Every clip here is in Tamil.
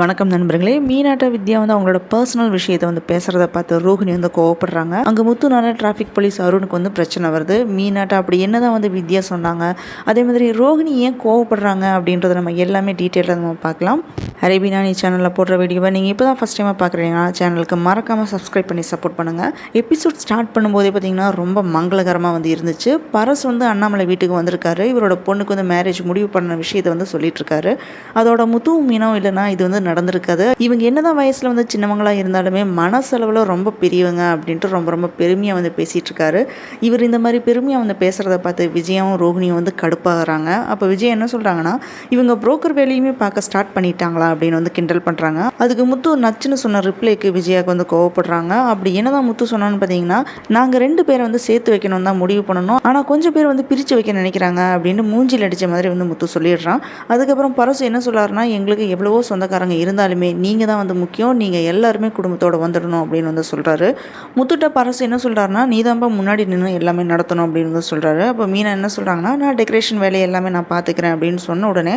வணக்கம் நண்பர்களே. மீனாட்ட வித்யா வந்து அவங்களோட பர்சனல் விஷயத்தை வந்து பேசுகிறத பார்த்து ரோஹிணி வந்து கோவப்படுறாங்க. அங்கே முத்துனால டிராஃபிக் போலீஸ் அருணுக்கு வந்து பிரச்சனை வருது. மீனாட்டா அப்படி என்னதான் வந்து வித்யா சொன்னாங்க. அதே மாதிரி ரோஹிணி ஏன் கோவப்படுறாங்க அப்படின்றத நம்ம எல்லாமே டீட்டெயிலாக நம்ம பார்க்கலாம். அரேபினா நீ சேனலில் போடுற வீடியோவை நீங்கள் இப்போ தான் ஃபஸ்ட் டைமாக பார்க்குறீங்கன்னா சேனலுக்கு மறக்காமல் சப்ஸ்கிரைப் பண்ணி சப்போர்ட் பண்ணுங்கள் எபிசோட் ஸ்டார்ட் பண்ணும்போதே பார்த்தீங்கன்னா ரொம்ப மங்களகரமாக வந்து இருந்துச்சு. பரஸ் வந்து அண்ணாமலை வீட்டுக்கு வந்திருக்காரு. இவரோட பொண்ணுக்கு வந்து மேரேஜ் முடிவு பண்ண விஷயத்தை வந்து சொல்லிட்டு இருக்காரு. அதோட முத்துவும் மீனும் இல்லைன்னா இது வந்து நடந்திருக்காது. இவங்க என்னதான் வயசில் வந்து சின்னவங்களாக இருந்தாலுமே மனசளவில் ரொம்ப பெரியவங்க அப்படின்ட்டு ரொம்ப ரொம்ப பெருமையாக வந்து பேசிகிட்டு இருக்காரு. இவர் இந்த மாதிரி பெருமையாக வந்து பேசுகிறத பார்த்து விஜயாவும் ரோஹிணியும் வந்து கடுப்பாகிறாங்க. அப்போ விஜய் என்ன சொல்கிறாங்கன்னா இவங்க புரோக்கர் வேலையுமே பார்க்க ஸ்டார்ட் பண்ணிட்டாங்களா? அப்படின்னு வந்து கிண்டல் பண்ணுறாங்க அதுக்கு முத்து நச்சுன்னு சொன்ன ரிப்ளைக்கு விஜயாவுக்கு வந்து கோவப்படுறாங்க. அப்படி என்னதான் முத்து சொன்னான்னு பார்த்தீங்கன்னா நாங்கள் ரெண்டு பேரை வந்து சேர்த்து வைக்கணும் தான் முடிவு பண்ணணும். ஆனால் கொஞ்சம் பேர் வந்து பிரித்து வைக்க நினைக்கிறாங்க. அப்படின்னு மூஞ்சில் அடித்த மாதிரி வந்து முத்து சொல்லிடுறான். அதுக்கப்புறம் பரசு என்ன சொல்லாருன்னா எங்களுக்கு எவ்வளவோ சொந்தக்காரங்க இருந்தாலுமே நீங்கள் தான் வந்து முக்கியம். நீங்கள் எல்லாருமே குடும்பத்தோடு வந்துடணும் அப்படின்னு வந்து சொல்கிறாரு முத்துட்ட பரசு என்ன சொல்கிறாருன்னா நீ தான்ப்பா முன்னாடி நின்று எல்லாமே நடத்தணும் அப்படின்னு வந்து சொல்கிறாரு அப்போ மீனா என்ன சொல்கிறாங்கன்னா நான் டெக்கரேஷன் வேலையை எல்லாமே நான் பார்த்துக்கிறேன் அப்படின்னு சொன்ன உடனே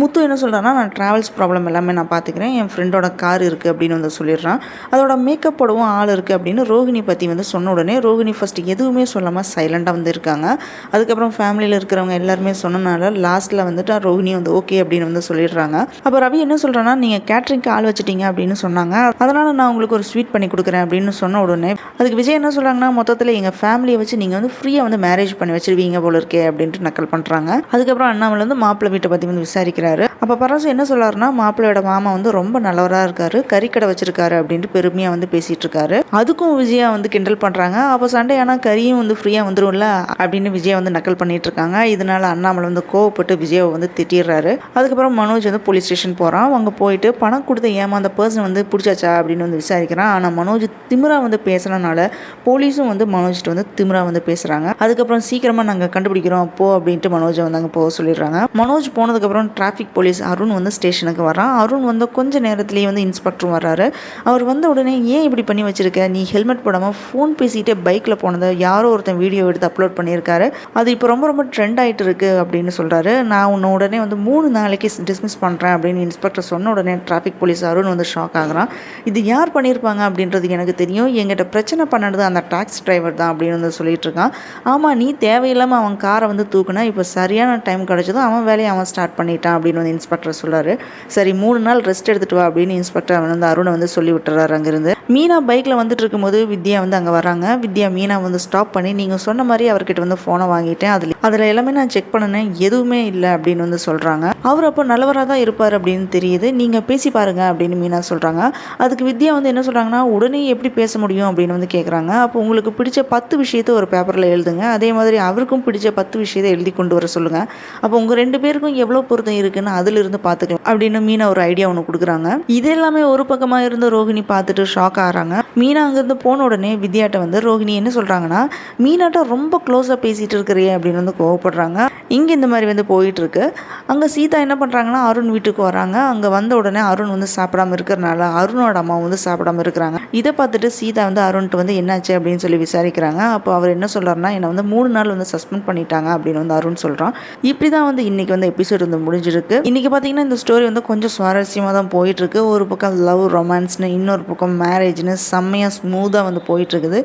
முத்து என்ன சொல்கிறான்னா நான் ட்ராவல்ஸ் ப்ராப்ளம் எல்லாமே நான் பார்த்துக்கிறேன் என் ஃப்ரெண்டோட கார் இருக்குது அப்படின்னு வந்து சொல்லிடுறான். அதோட மேக்கப் போடவும் ஆள் இருக்குது அப்படின்னு ரோஹிணி பற்றி வந்து சொன்ன உடனே ரோஹிணி ஃபஸ்ட்டு எதுவுமே சொல்லாமல் சைலண்டாக வந்து இருக்காங்க. அதுக்கப்புறம் ஃபேமிலியில் இருக்கிறவங்க எல்லாருமே சொன்னனால லாஸ்ட்டில் வந்துட்டு ரோஹிணி வந்து ஓகே அப்படின்னு வந்து சொல்லிடுறாங்க. அப்போ ரவி என்ன சொல்கிறேன்னா நீங்கள் கேட்ரிங்க்கு ஆள் வச்சுட்டீங்க அப்படின்னு சொன்னாங்க. அதனால் நான் உங்களுக்கு ஒரு ஸ்வீட் பண்ணி கொடுக்குறேன் அப்படின்னு சொன்ன உடனே அதுக்கு விஜய் என்ன சொல்கிறாங்கன்னா மொத்தத்தில் எங்கள் ஃபேமிலியை வச்சு நீங்கள் வந்து ஃப்ரீயாக வந்து மேரேஜ் பண்ணி வச்சிருவீங்க போல இருக்கே அப்படின்ட்டு நக்கல் பண்ணுறாங்க அதுக்கப்புறம் அண்ணாமலை வந்து மாப்பிள்ளை வீட்டை பற்றி வந்து விசாரிக்கிறாரு. அப்போ பரசு என்ன சொல்லாருன்னா மாப்பிள்ளையோட மாமா வந்து ரொம்ப நல்லவராக இருக்காரு கறிக்கடை வச்சிருக்காரு அப்படின்ட்டு பெருமையாக வந்து பேசிகிட்டு இருக்காரு. அதுக்கும் விஜயா வந்து கிண்டல் பண்ணுறாங்க அப்போ சண்டே ஆனால் கறியும் வந்து ஃப்ரீயாக வந்துடும்ல அப்படின்னு விஜயா வந்து நக்கல் பண்ணிட்டு இருக்காங்க. இதனால அண்ணாமலை வந்து கோவப்பட்டு விஜயாவை வந்து திட்டிடுறாரு. அதுக்கப்புறம் மனோஜ் வந்து போலீஸ் ஸ்டேஷன் போகிறான் அவங்க போயிட்டு பணம் கொடுத்த ஏமாந்த பர்சன் வந்து பிடிச்சாச்சா அப்படின்னு வந்து விசாரிக்கிறான். ஆனால் மனோஜ் திமிரா வந்து பேசுனனால போலீஸும் வந்து மனோஜ்கிட்ட வந்து திமிரா வந்து பேசுகிறாங்க அதுக்கப்புறம் சீக்கிரமாக நாங்கள் கண்டுபிடிக்கிறோம் போ அப்படின்ட்டு மனோஜை வந்து அங்கே போக சொல்லிடுறாங்க. மனோஜ் போனதுக்கப்புறம் டிராஃபிக் போலீஸ் அருண் வந்து ஸ்டேஷனுக்கு வரான் அருண் வந்து கொஞ்ச நேரத்துலேயே வந்து இன்ஸ்பெக்டரும் வர்றாரு. அவர் வந்த உடனே ஏன் இப்படி பண்ணி வச்சிருக்க? நீ ஹெல்மெட் போடாமல் ஃபோன் பேசிகிட்டே பைக்கில் போனதை யாரோ ஒருத்தன் வீடியோ எடுத்து அப்லோட் பண்ணியிருக்காரு. அது இப்போ ரொம்ப ரொம்ப ட்ரெண்ட் ஆகிட்டு இருக்கு அப்படின்னு சொல்கிறாரு நான் உன்னை உடனே வந்து மூணு நாளைக்கு டிஸ்மிஸ் பண்ணுறேன் அப்படின்னு இன்ஸ்பெக்டர் சொன்ன உடனே டிராஃபிக் போலீஸ் அருண் வந்து ஷாக் ஆகுறான். இது யார் பண்ணியிருப்பாங்க அப்படின்றது எனக்கு தெரியும். எங்கிட்ட பிரச்சனை பண்ணது அந்த டாக்ஸி டிரைவர் தான் அப்படின்னு வந்து சொல்லிட்டு இருக்கான். ஆமாம் நீ தேவையில்லாமல் அவன் காரை வந்து தூக்குனா இப்போ சரியான டைம் கிடச்சதும் அவன் வேலையை அவன் ஸ்டார்ட் பண்ணிட்டான் அப்படின்னு வந்து இன்ஸ்பெக்டர் சொல்கிறாரு சரி மூணு நாள் ரெஸ்ட் எடுத்துட்டு வா அப்படின்னு இன்ஸ்பெக்டர் அவன் வந்து அருணை வந்து சொல்லி விட்டுறாரு அங்கேருந்து. மீனா பைக்கில் வந்துட்டு இருக்கும்போது வித்யா வந்து அங்கே வராங்க வித்யா மீனா வந்து ஸ்டாப் பண்ணி நீங்கள் சொன்ன மாதிரி அவர்கிட்ட வந்து ஃபோனை வாங்கிட்டேன். அதில் அதில் எல்லாமே நான் செக் பண்ணினேன். எதுவுமே இல்லை அப்படின்னு வந்து சொல்கிறாங்க அவர் அப்போ நல்லவராக தான் இருப்பார் அப்படின்னு தெரியுது. நீங்கள் பேசி பாருங்க அப்படின்னு மீனா சொல்கிறாங்க அதுக்கு வித்யா வந்து என்ன சொல்கிறாங்கன்னா உடனே எப்படி பேச முடியும்? அப்படின்னு வந்து கேட்குறாங்க அப்போ உங்களுக்கு பிடிச்ச பத்து விஷயத்தை ஒரு பேப்பரில் எழுதுங்க. அதே மாதிரி அவருக்கும் பிடிச்ச பத்து விஷயத்தை எழுதி கொண்டு வர சொல்லுங்கள் அப்போ உங்கள் ரெண்டு பேருக்கும் எவ்வளோ பொருத்தம் இருக்குன்னு அதிலிருந்து பார்த்துக்கலாம் அப்படின்னு மீனா ஒரு ஐடியா ஒன்று கொடுக்குறாங்க. இது எல்லாமே ஒரு பக்கமாக இருந்த ரோஹிணி பார்த்துட்டு ஷாக் ஆகிறாங்க மீனா அங்கேருந்து போன உடனே வித்யாட்ட வந்து ரோஹிணி என்ன சொல்கிறாங்கன்னா மீனாட்ட ரொம்ப க்ளோஸாக பேசிகிட்டு இருக்கிறியே அப்படின்னு வந்து கோவப்படுறாங்க. இங்கே இந்த மாதிரி வந்து போயிட்டுருக்கு. அங்கே சீதா என்ன பண்ணுறாங்கன்னா அருண் வீட்டுக்கு வராங்க. அங்கே வந்த உடனே அருண் வந்து சாப்பிடாம இருக்கிறனால அருணோட அம்மா வந்து சாப்பிடாம இருக்கிறாங்க. இதை பார்த்துட்டு சீதா வந்து அருண்ட்டு வந்து என்னாச்சு அப்படின்னு சொல்லி விசாரிக்கிறாங்க. அப்போ அவர் என்ன சொல்கிறாருன்னா என்னை வந்து மூணு நாள் வந்து சஸ்பெண்ட் பண்ணிட்டாங்க அப்படின்னு வந்து அருண் சொல்கிறான் இப்படி தான் வந்து இன்றைக்கி வந்து எபிசோட் வந்து முடிஞ்சிருக்கு. இன்றைக்கி பார்த்தீங்கன்னா இந்த ஸ்டோரி வந்து கொஞ்சம் சுவாரஸ்யமாக தான் போயிட்டுருக்கு. ஒரு பக்கம் லவ் ரொமான்ஸ்னு இன்னொரு பக்கம் மேரேஜ்னு செம்மையாக ஸ்மூத்தாக வந்து போயிட்டு இருக்குது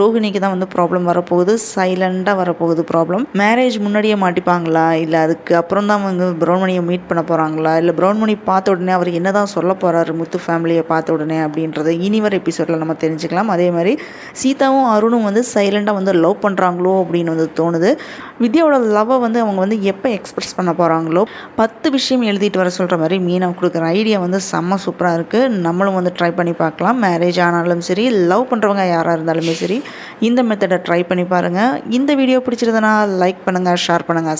ரோஹிணிக்கு தான் வந்து ப்ராப்ளம் வரப்போகுது. சைலண்டாக வரப்போகுது ப்ராப்ளம் மேரேஜ் முன்னாடியே இருப்பாங்களா? இல்லை அதுக்கு அப்புறம் தான் அவங்க பிரௌன்மணியை மீட் பண்ண போகிறாங்களா இல்லை பிரௌன்மணி பார்த்த உடனே அவர் என்ன தான் சொல்ல போகிறாரு முத்து ஃபேமிலியை பார்த்த உடனே அப்படின்றத இனி வர எபிசோடில் நம்ம தெரிஞ்சுக்கலாம். அதே மாதிரி சீதாவும் அருணும் வந்து சைலண்டாக வந்து லவ் பண்ணுறாங்களோ அப்படின்னு வந்து தோணுது. வித்யாவோட லவ்வை வந்து அவங்க வந்து எப்போ எக்ஸ்பிரஸ் பண்ண போகிறாங்களோ பத்து விஷயம் எழுதிட்டு வர சொல்கிற மாதிரி மீனா கொடுக்குற ஐடியா வந்து செம்ம சூப்பராக இருக்குது நம்மளும் வந்து ட்ரை பண்ணி பார்க்கலாம். மேரேஜ் ஆனாலும் சரி லவ் பண்ணுறவங்க யாராக இருந்தாலுமே சரி இந்த மெத்தடை ட்ரை பண்ணி பாருங்கள் இந்த வீடியோ பிடிச்சிருந்தனா லைக் பண்ணுங்கள் ஷேர் பண்ணுங்கள்